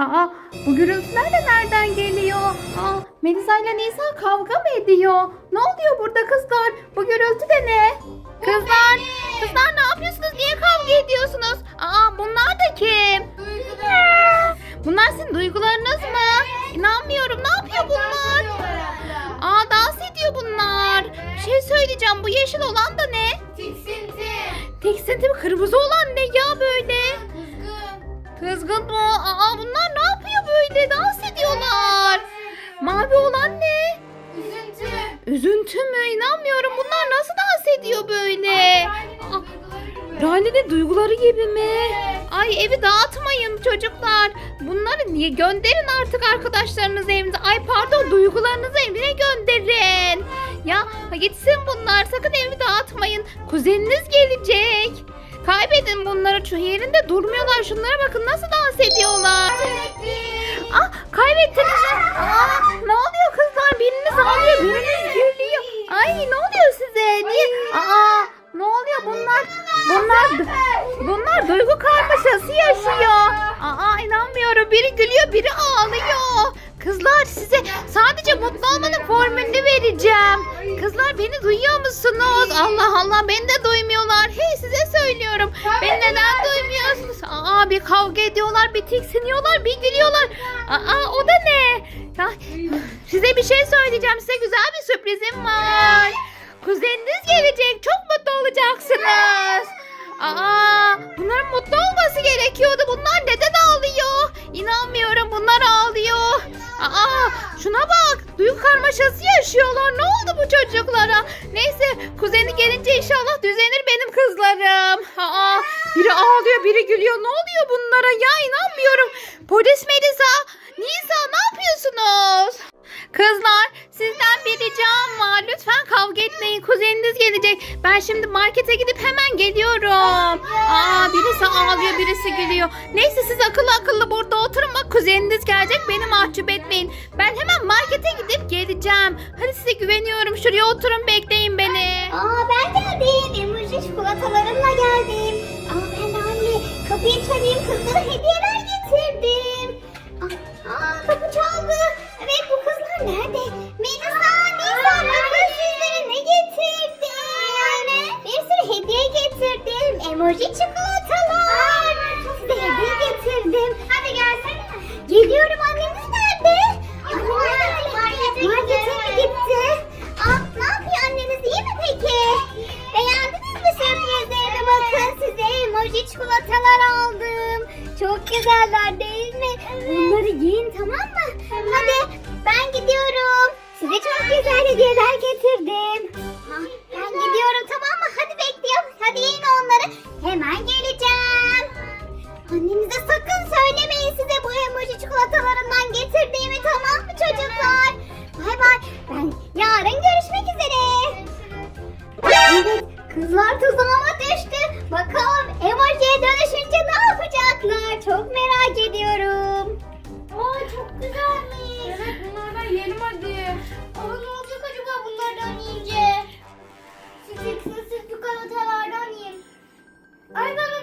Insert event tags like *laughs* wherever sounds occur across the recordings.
Aa, bu gürültüler de nereden geliyor? Aa, Melisa ile Nisa kavga mı ediyor? Ne oluyor burada kızlar? Bu gürültü de ne? Kızlar, kızlar ne yapıyorsunuz? Niye kavga ediyorsunuz? Aa, bunlar da kim? Bunlar sizin duygularınız mı? İnanmıyorum. Ne yapıyor bunlar? Aa, dans ediyor bunlar. Bir şey söyleyeceğim. Bu yeşil olan da ne? Tiksinti. Tiksinti mi? Kırmızı olan ne ya böyle? Kızgın. Mı? Aa bunlar ne yapıyor böyle? Dans ediyorlar. Mavi olan ne? Üzüntü. Üzüntü mü? İnanmıyorum. Bunlar nasıl dans ediyor böyle? Aa, Rani'nin duyguları gibi mi? Ay evi dağıtmayın çocuklar. Bunları niye gönderin artık arkadaşlarınız evinize. Ay pardon duygularınızı evine gönderin. Ya gitsin bunlar sakın evi dağıtmayın. Kuzeniniz gelecek. Kaybedin bunları şu yerinde durmuyorlar. Şunlara bakın nasıl dans ediyorlar. Ah kaybettiniz. Aa, ne oluyor vereceğim. Kızlar beni duyuyor musunuz? Allah Allah beni de duymuyorlar. Hey size söylüyorum. Beni neden duymuyorsunuz? Aa bir kavga ediyorlar, bir tiksiniyorlar, bir gülüyorlar. Aa o da ne? Ya, size bir şey söyleyeceğim. Size güzel bir sürprizim var. Kuzeniniz gelecek. Çok mutlu olacaksınız. Aa, bunların mutlu olması gerekiyordu. Bunlar neden ağlıyor? İnanmıyorum bunlar ağlıyor. Aa, şuna bak. Duygu karmaşası yaşıyorlar. Ne oldu bu çocuklara? Neyse kuzeni gelince inşallah düzenir benim kızlarım. Aa, biri ağlıyor biri gülüyor. Ne oluyor bunlara ya inanmıyorum. Polis Melisa, Nisa ne yapıyorsunuz? Kızlar sizden bir ricam var. Lütfen kavga etmeyin. Kuzeniniz gelecek. Ben şimdi markete gidip hemen geliyorum. Aa birisi ağlıyor birisi gülüyor. Neyse siz akıllı akıllı burada oturun. Bak kuzeniniz gelecek. Beni mahcup etmeyin. Ben hemen markete gidip geleceğim. Hadi size güveniyorum. Şuraya oturun bekleyin beni. Aa ben geldim. Emoji çikolatalarımla geldim. Aa ben de anne kapıyı çalayım kızlara hediyeler Emoji çikolatalar. Size hediye getirdim. Hadi gelsene. Geliyorum anneniz nerede? Anneniz markete, markete mi gitti? Aa, ne yapıyor anneniz iyi mi peki? Beğendiniz mi sürprizlerimi bakın size emoji çikolatalar aldım. Çok güzeller değil mi? Bunları yiyin tamam mı? Hadi ben gidiyorum. Size çok güzel hediyeler getirdim. Ben gidiyorum tamam mı? Hadi bekliyorum. Hadi yiyin onları. Hemen geleceğim. Annenize sakın söylemeyin size bu emoji çikolatalarından getirdiğimi tamam mı çocuklar? Bay bay. Ben yarın görüşmek üzere. Evet kızlar tuzağıma düştü. Bakalım emojiye dönüşünce ne yapacaklar? Çok merak ediyorum. Aa çok güzelmiş.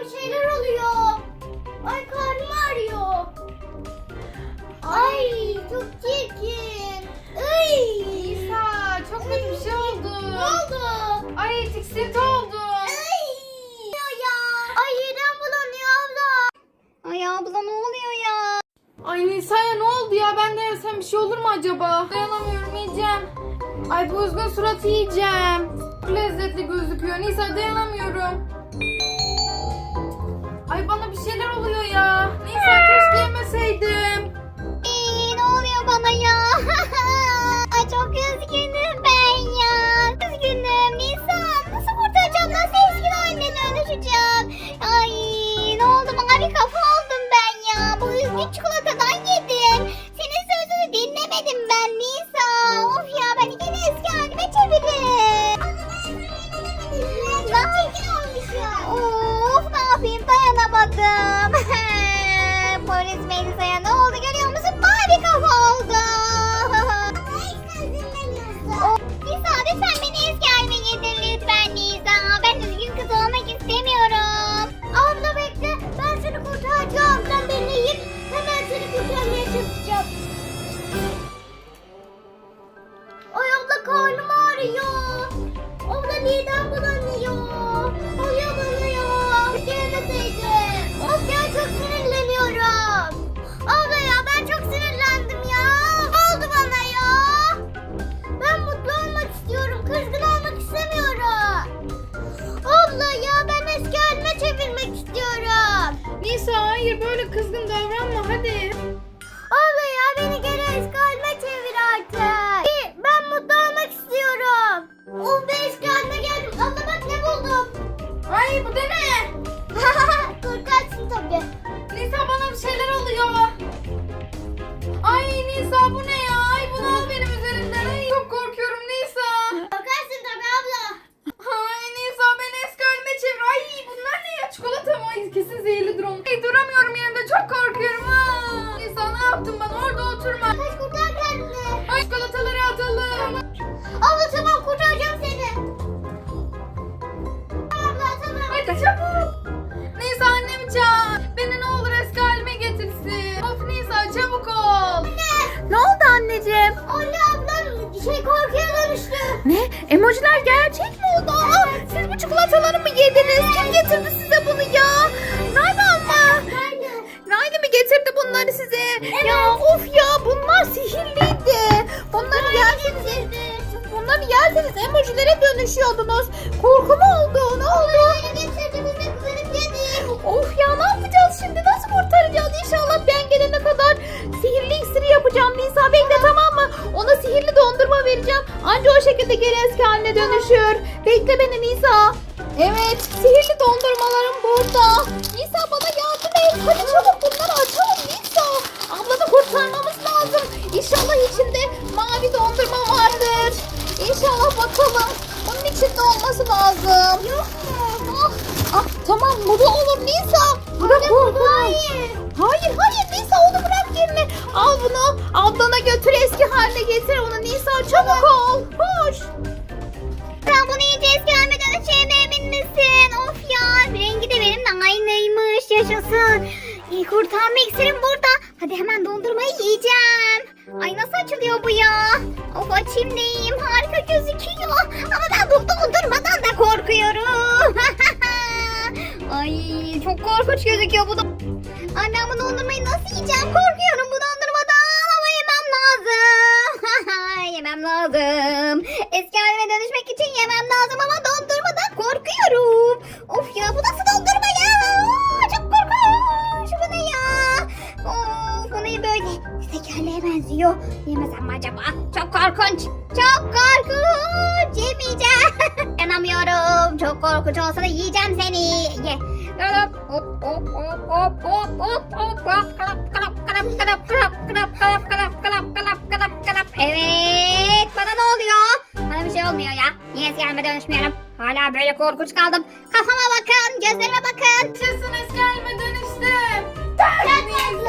Bir şeyler oluyor. Ay karnım ağrıyor. Ay çok çirkin. Ay. Nisa çok kötü bir şey oldu. Ne oldu? Ay tiksinti oldu. Ay. ya. Ay midem bulanıyor abla. Ay abla ne oluyor ya? Ay Nisa'ya ne oldu ya? Ben de yesem bir şey olur mu acaba? Dayanamıyorum yiyeceğim. Ay bu üzgün suratı yiyeceğim. Çok lezzetli gözüküyor. Nisa dayanamıyorum. Ay bana bir şeyler oluyor ya. Nisa keşke yemeseydim. Ee, ne oluyor bana ya? *laughs* Ay çok üzgünüm ben ya. Üzgünüm Nisa. Nasıl kurtaracağım? Nasıl eski haline dönüşeceğim? Ay ne oldu? Mavi kafa oldum ben ya. Bu üzgün çikolatadan yedim. Senin sözünü dinlemedim ben Nisa. bağırıyor. Abla niye daha korkuyorum. Hey, duramıyorum yerimde çok korkuyorum. Aa, Nisa ne yaptın bana orada oturma. Kaç kurtar kendini. Ay çikolataları atalım. Abla tamam kurtaracağım seni. Abla tamam. Hadi çabuk. Nisa annem. Beni ne olur eski getirsin. Of Nisa çabuk ol. Anne. Ne oldu anneciğim? Anne ablam şey korkuya dönüştü. Ne? Emojiler gerçek mi oldu? Aa, siz bu çikolataları mı yediniz? Kim getirdi size? Dönüşüyordunuz. Korku mu oldu? Ne oldu? Of ya ne yapacağız şimdi? Nasıl kurtaracağız? İnşallah ben gelene kadar sihirli iksiri yapacağım. Nisa bekle tamam mı? Ona sihirli dondurma vereceğim. Anca o şekilde geri eski haline dönüşür. Bekle beni Nisa. Evet sihirli dondurmalarım burada. Lazım. Yok mu? Ah, ah, tamam bu da olur Nisa. Bırak bunu. Hayır. Hayır hayır Nisa onu bırak yerine. Al bunu ablana götür eski haline getir onu Nisa çabuk gözüküyor bu da. Anne bu dondurmayı nasıl yiyeceğim? Korkuyorum bu dondurmadan ama yemem lazım. *laughs* yemem lazım. Eski halime dönüşmek için yemem lazım ama dondurmadan korkuyorum. Of ya bu nasıl dondurma ya? Aa, çok korkunç. Bu ne ya? Of bu ne böyle? Tekerleğe benziyor. Yemesem mi acaba? Çok korkunç. Çok korkunç. Yemeyeceğim. *laughs* Yanamıyorum. Çok korkunç olsa da yiyeceğim seni. Ye. Hop hop hop hop hop hop hop hop hop kalap kalap kalap kalap kalap kalap kalap kalap kalap kalap kalap kalap Evet bana ne oluyor? Bana bir şey olmuyor ya. Niye eskerime dönüşmüyorum? Hala böyle korkunç kaldım. Kafama bakın, gözlerime bakın. Kesin eskerime dönüştüm. Terbiyesiz.